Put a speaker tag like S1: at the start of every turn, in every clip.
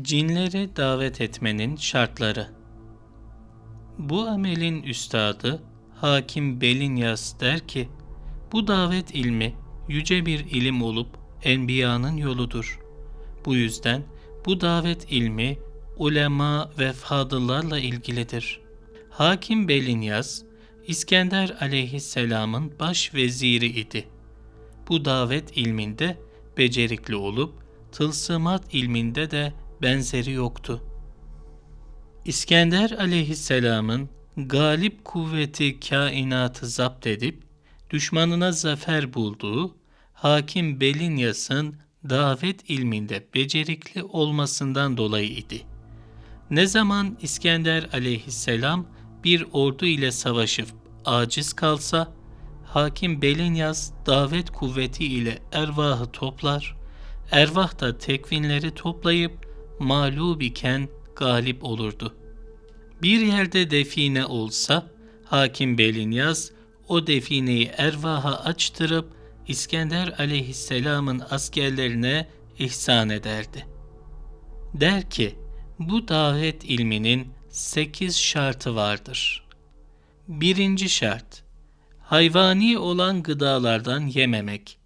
S1: Cinleri davet etmenin şartları Bu amelin üstadı Hakim Belinyas der ki, bu davet ilmi yüce bir ilim olup enbiyanın yoludur. Bu yüzden bu davet ilmi ulema ve fadıllarla ilgilidir. Hakim Belinyas, İskender aleyhisselamın baş veziri idi. Bu davet ilminde becerikli olup tılsımat ilminde de benzeri yoktu. İskender aleyhisselamın galip kuvveti kainatı zapt edip düşmanına zafer bulduğu Hakim Belinyas'ın davet ilminde becerikli olmasından dolayı idi. Ne zaman İskender aleyhisselam bir ordu ile savaşıp aciz kalsa, Hakim Belinyas davet kuvveti ile ervahı toplar, ervah da tekvinleri toplayıp mağlup iken galip olurdu. Bir yerde define olsa, Hakim Belinyas o defineyi ervaha açtırıp İskender aleyhisselamın askerlerine ihsan ederdi. Der ki, bu davet ilminin sekiz şartı vardır. Birinci şart, hayvani olan gıdalardan yememek,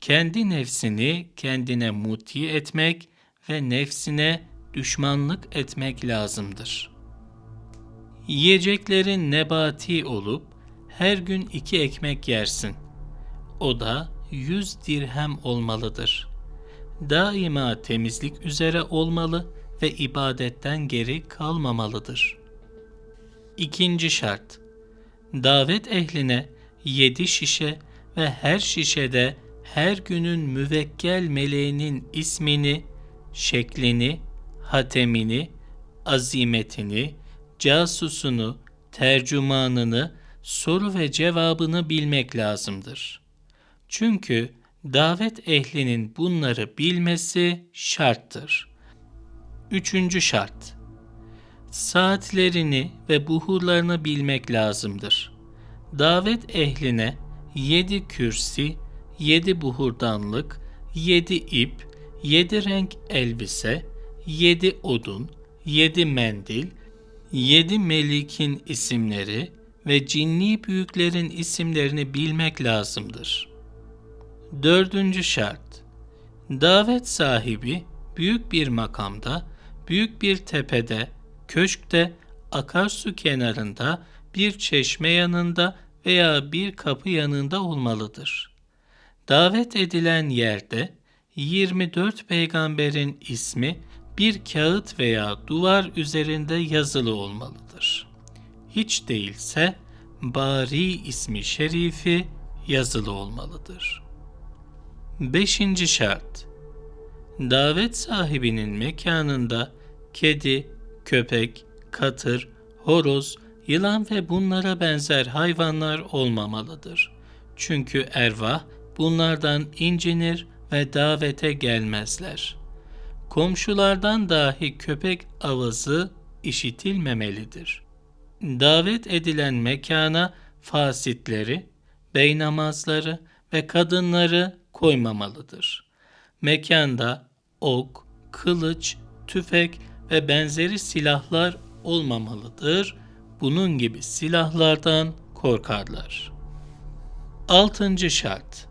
S1: kendi nefsini kendine muti etmek ve nefsine düşmanlık etmek lazımdır. Yiyeceklerin nebati olup her gün iki ekmek yersin. O da yüz dirhem olmalıdır. Daima temizlik üzere olmalı ve ibadetten geri kalmamalıdır. İkinci şart, davet ehline yedi şişe ve her şişede her günün müvekkel meleğinin ismini, şeklini, hatemini, azimetini, casusunu, tercümanını, soru ve cevabını bilmek lazımdır. Çünkü davet ehlinin bunları bilmesi şarttır. Üçüncü şart. Saatlerini ve buhurlarını bilmek lazımdır. Davet ehline yedi kürsi, yedi buhurdanlık, yedi ip, yedi renk elbise, yedi odun, yedi mendil, yedi melikin isimleri ve cinni büyüklerin isimlerini bilmek lazımdır. Dördüncü şart. Davet sahibi büyük bir makamda, büyük bir tepede, köşkte, akarsu kenarında, bir çeşme yanında veya bir kapı yanında olmalıdır. Davet edilen yerde 24 peygamberin ismi bir kağıt veya duvar üzerinde yazılı olmalıdır. Hiç değilse Bari ismi şerifi yazılı olmalıdır. Beşinci şart Davet sahibinin mekanında kedi, köpek, katır, horoz, yılan ve bunlara benzer hayvanlar olmamalıdır. Çünkü ervah bunlardan incinir ve davete gelmezler. Komşulardan dahi köpek avazı işitilmemelidir. Davet edilen mekana fasitleri, beynamazları ve kadınları koymamalıdır. Mekanda ok, kılıç, tüfek ve benzeri silahlar olmamalıdır. Bunun gibi silahlardan korkarlar. Altıncı şart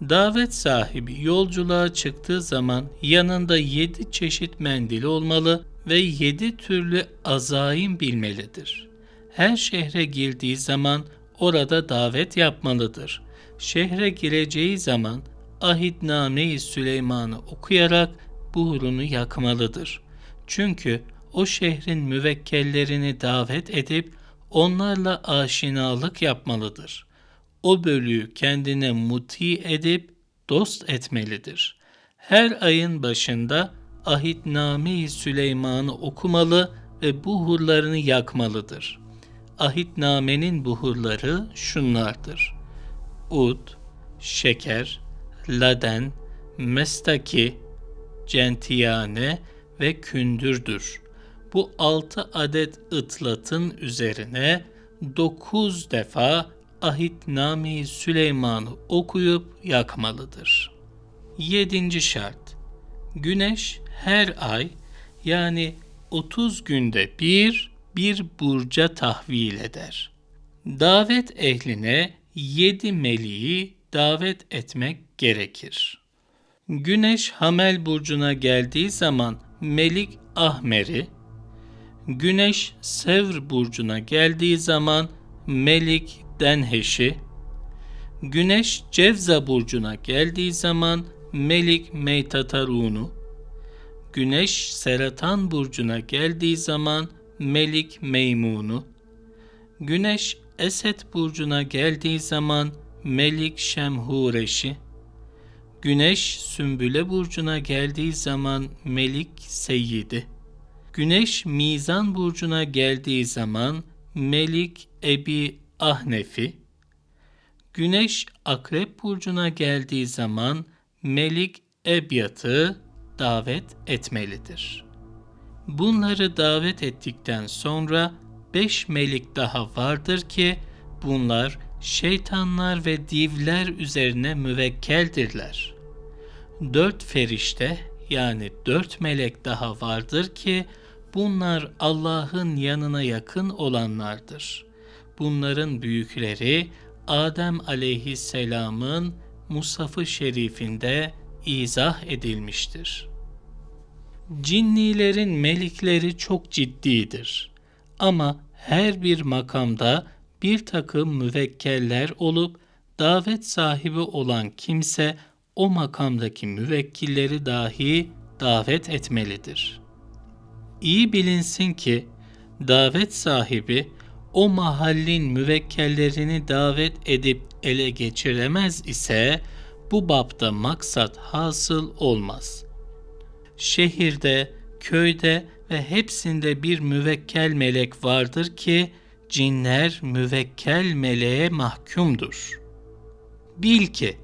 S1: Davet sahibi yolculuğa çıktığı zaman yanında yedi çeşit mendil olmalı ve yedi türlü azaim bilmelidir. Her şehre girdiği zaman orada davet yapmalıdır. Şehre gireceği zaman ahitname-i Süleyman'ı okuyarak buhurunu yakmalıdır. Çünkü o şehrin müvekkellerini davet edip onlarla aşinalık yapmalıdır. O bölüğü kendine muti edip dost etmelidir. Her ayın başında ahitname-i Süleyman'ı okumalı ve buhurlarını yakmalıdır. Ahitnamenin buhurları şunlardır. Ud, şeker, laden, mestaki, centiyane ve kündürdür. Bu altı adet ıtlatın üzerine dokuz defa ahitname Süleyman'ı okuyup yakmalıdır. Yedinci şart. Güneş her ay Yani 30 günde bir bir burca tahvil eder. Davet ehline 7 meleği davet etmek gerekir. Güneş Hamel burcuna geldiği zaman Melik Ahmer'i, Güneş Sevr burcuna geldiği zaman Melik Denheş'i, Güneş Cevza burcuna geldiği zaman Melik Meytatarun'u, Güneş Seratan burcuna geldiği zaman Melik Meymun'u, Güneş Esed burcuna geldiği zaman Melik Şemhureş'i, Güneş Sümbüle burcuna geldiği zaman Melik Seyyid'i, Güneş Mizan burcuna geldiği zaman Melik Ebi Ahnef'i, Güneş Akrep burcuna geldiği zaman Melik Ebyat'ı davet etmelidir. Bunları davet ettikten sonra beş melik daha vardır ki bunlar şeytanlar ve divler üzerine müvekkeldirler. Dört ferişte yani dört melek daha vardır ki bunlar Allah'ın yanına yakın olanlardır. Bunların büyükleri Adem aleyhisselamın Musaf-ı Şerifinde izah edilmiştir. Cinnilerin melikleri çok ciddidir. Ama her bir makamda bir takım müvekkeller olup davet sahibi olan kimse o makamdaki müvekkilleri dahi davet etmelidir. İyi bilinsin ki davet sahibi o mahallin müvekkellerini davet edip ele geçiremez ise bu bapta maksat hasıl olmaz. Şehirde, köyde ve hepsinde bir müvekkel melek vardır ki cinler müvekkel meleğe mahkumdur. Bil ki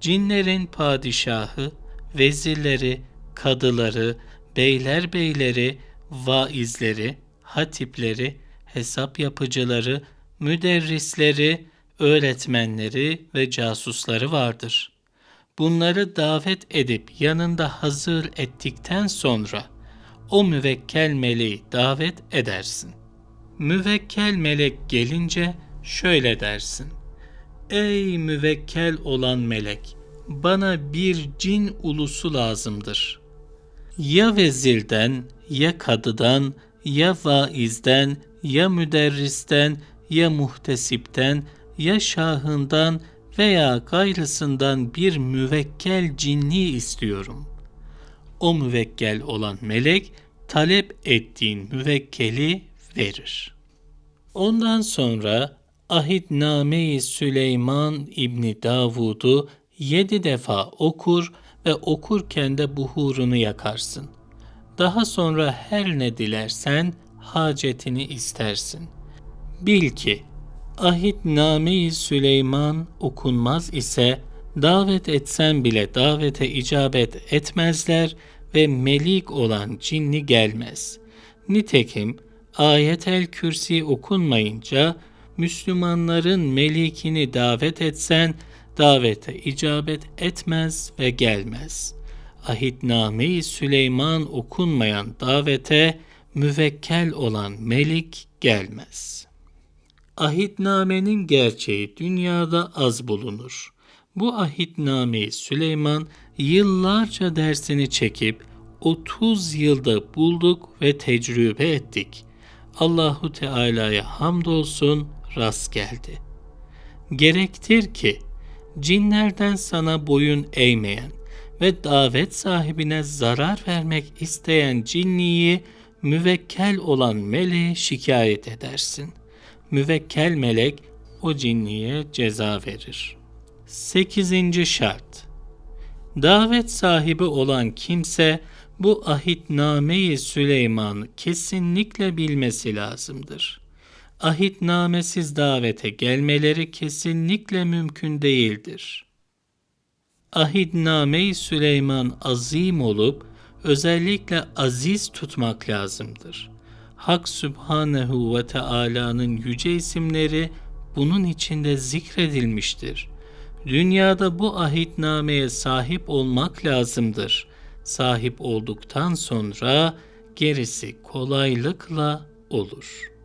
S1: cinlerin padişahı, vezirleri, kadıları, beyler beyleri, vaizleri, hatipleri, hesap yapıcıları, müderrisleri, öğretmenleri ve casusları vardır. Bunları davet edip yanında hazır ettikten sonra o müvekkel meleği davet edersin. Müvekkel melek gelince şöyle dersin. Ey müvekkel olan melek, bana bir cin ulusu lazımdır. Ya vezirden, ya kadıdan, ya vaizden, ya müderristen, ya muhtesipten, ya şahından veya gayrısından bir müvekkel cinni istiyorum. O müvekkel olan melek talep ettiğin müvekkeli verir. Ondan sonra Ahitname-i Süleyman İbni Davud'u yedi defa okur ve okurken de buhurunu yakarsın. Daha sonra her ne dilersen hacetini istersin. Bil ki Ahitname-i Süleyman okunmaz ise davet etsen bile davete icabet etmezler ve melik olan cinni gelmez. Nitekim ayetel kürsi okunmayınca Müslümanların melikini davet etsen davete icabet etmez ve gelmez. Ahitname-i Süleyman okunmayan davete müvekkel olan melik gelmez. Ahitnamenin gerçeği dünyada az bulunur. Bu ahitnameyi Süleyman yıllarca dersini çekip 30 yılda bulduk ve tecrübe ettik. Allahu Teala'ya hamdolsun rast geldi. Gerektir ki cinlerden sana boyun eğmeyen ve davet sahibine zarar vermek isteyen cinniyi müvekkel olan meleğe şikayet edersin. Müvekkel melek o cinniye ceza verir. 8. şart Davet sahibi olan kimse bu ahitname-i Süleyman kesinlikle bilmesi lazımdır. Ahitnamesiz davete gelmeleri kesinlikle mümkün değildir. Ahitname-i Süleyman azim olup özellikle aziz tutmak lazımdır. Hak Sübhanehu ve Teala'nın yüce isimleri bunun içinde zikredilmiştir. Dünyada bu ahitnameye sahip olmak lazımdır. Sahip olduktan sonra gerisi kolaylıkla olur.''